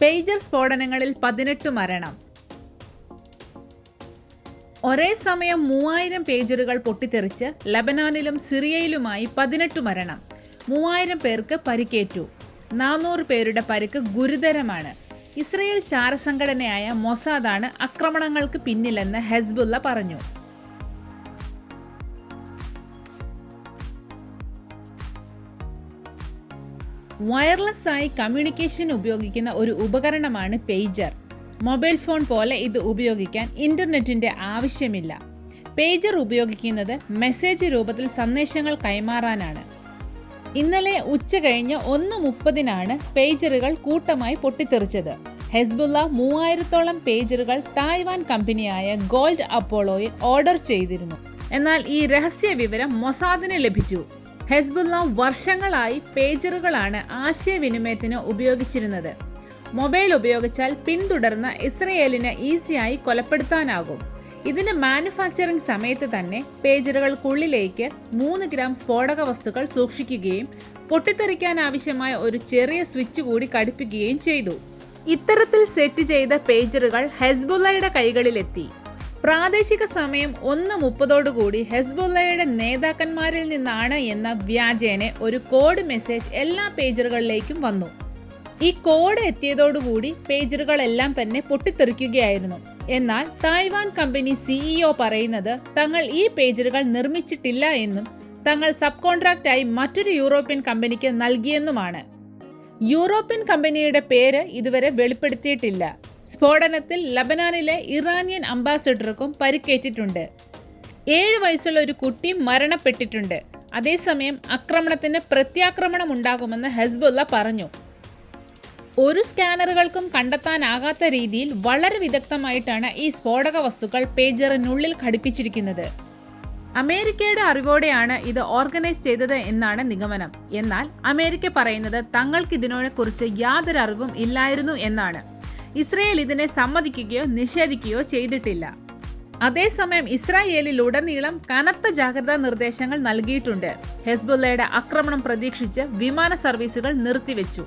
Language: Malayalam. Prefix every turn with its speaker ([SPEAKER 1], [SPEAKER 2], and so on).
[SPEAKER 1] പേജർ സ്ഫോടനങ്ങളിൽ പതിനെട്ട് മരണം. ഒരേ സമയം മൂവായിരം പേജറുകൾ പൊട്ടിത്തെറിച്ച് ലബനാനിലും സിറിയയിലുമായി പതിനെട്ട് മരണം. മൂവായിരം പേർക്ക് പരിക്കേറ്റു. നാനൂറ് പേരുടെ പരിക്ക് ഗുരുതരമാണ്. ഇസ്രയേൽ ചാരസംഘടനയായ മൊസാദാണ് ആക്രമണങ്ങൾക്ക് പിന്നിലെന്ന് ഹെസ്ബുല്ല പറഞ്ഞു. വയർലെസ് ആയി കമ്മ്യൂണിക്കേഷൻ ഉപയോഗിക്കുന്ന ഒരു ഉപകരണമാണ് പേജർ. മൊബൈൽ ഫോൺ പോലെ ഇത് ഉപയോഗിക്കാൻ ഇന്റർനെറ്റിന്റെ ആവശ്യമില്ല. പേജർ ഉപയോഗിക്കുന്നത് മെസ്സേജ് രൂപത്തിൽ സന്ദേശങ്ങൾ കൈമാറാനാണ്. ഇന്നലെ ഉച്ച കഴിഞ്ഞ് ഒന്ന് മുപ്പതിനാണ് പേജറുകൾ കൂട്ടമായി പൊട്ടിത്തെറിച്ചത്. ഹെസ്ബുള്ള മൂവായിരത്തോളം പേജറുകൾ തായ്വാൻ കമ്പനിയായ ഗോൾഡ് അപ്പോളോയിൽ ഓർഡർ ചെയ്തിരുന്നു. എന്നാൽ ഈ രഹസ്യ വിവരം മൊസാദിന് ലഭിച്ചു. ഹെസ്ബുള്ള വർഷങ്ങളായി പേജറുകളാണ് ആശയവിനിമയത്തിന് ഉപയോഗിച്ചിരുന്നത്. മൊബൈൽ ഉപയോഗിച്ചാൽ പിന്തുടർന്ന് ഇസ്രയേലിന് ഈസിയായി കൊലപ്പെടുത്താനാകും. ഇതിന് മാനുഫാക്ചറിംഗ് സമയത്ത് തന്നെ പേജറുകൾക്കുള്ളിലേക്ക് മൂന്ന് ഗ്രാം സ്ഫോടക വസ്തുക്കൾ സൂക്ഷിക്കുകയും പൊട്ടിത്തെറിക്കാൻ ആവശ്യമായ ഒരു ചെറിയ സ്വിച്ച് കൂടി ഘടിപ്പിക്കുകയും ചെയ്തു. ഇത്തരത്തിൽ സെറ്റ് ചെയ്ത പേജറുകൾ ഹെസ്ബുള്ളയുടെ കൈകളിലെത്തി. പ്രാദേശിക സമയം ഒന്ന് മുപ്പതോടുകൂടി ഹെസ്ബുള്ളയുടെ നേതാക്കന്മാരിൽ നിന്നാണ് എന്ന വ്യാജേന ഒരു കോഡ് മെസ്സേജ് എല്ലാ പേജറുകളിലേക്കും വന്നു. ഈ കോഡ് എത്തിയതോടുകൂടി പേജറുകളെല്ലാം തന്നെ പൊട്ടിത്തെറിക്കുകയായിരുന്നു. എന്നാൽ തായ്വാൻ കമ്പനി സിഇഒ പറയുന്നത് തങ്ങൾ ഈ പേജറുകൾ നിർമ്മിച്ചിട്ടില്ല എന്നും തങ്ങൾ സബ് കോൺട്രാക്റ്റായി മറ്റൊരു യൂറോപ്യൻ കമ്പനിക്ക് നൽകിയെന്നുമാണ്. യൂറോപ്യൻ കമ്പനിയുടെ പേര് ഇതുവരെ വെളിപ്പെടുത്തിയിട്ടില്ല. സ്ഫോടനത്തിൽ ലബനാനിലെ ഇറാനിയൻ അംബാസഡർക്കും പരിക്കേറ്റിട്ടുണ്ട്. ഏഴ് വയസ്സുള്ള ഒരു കുട്ടി മരണപ്പെട്ടിട്ടുണ്ട്. അതേസമയം ആക്രമണത്തിന് പ്രത്യാക്രമണം ഉണ്ടാകുമെന്ന് ഹെസ്ബുള്ള പറഞ്ഞു. ഒരു സ്കാനറുകൾക്കും കണ്ടെത്താനാകാത്ത രീതിയിൽ വളരെ വിദഗ്ധമായിട്ടാണ് ഈ സ്ഫോടക വസ്തുക്കൾ പേജറിനുള്ളിൽ ഘടിപ്പിച്ചിരിക്കുന്നത്. അമേരിക്കയുടെ അറിവോടെയാണ് ഇത് ഓർഗനൈസ് ചെയ്തത് എന്നാണ് നിഗമനം. എന്നാൽ അമേരിക്ക പറയുന്നത് തങ്ങൾക്ക് ഇതിനെക്കുറിച്ച് യാതൊരു അറിവും ഇല്ലായിരുന്നു എന്നാണ്. ഇസ്രയേൽ ഇതിനെ സമ്മതിക്കുകയോ നിഷേധിക്കുകയോ ചെയ്തിട്ടില്ല. അതേസമയം ഇസ്രായേലിൽ ഉടനീളം കനത്ത ജാഗ്രതാ നിർദ്ദേശങ്ങൾ നൽകിയിട്ടുണ്ട്. ഹെസ്ബുള്ളയുടെ ആക്രമണം പ്രതീക്ഷിച്ച് വിമാന സർവീസുകൾ നിർത്തിവെച്ചു.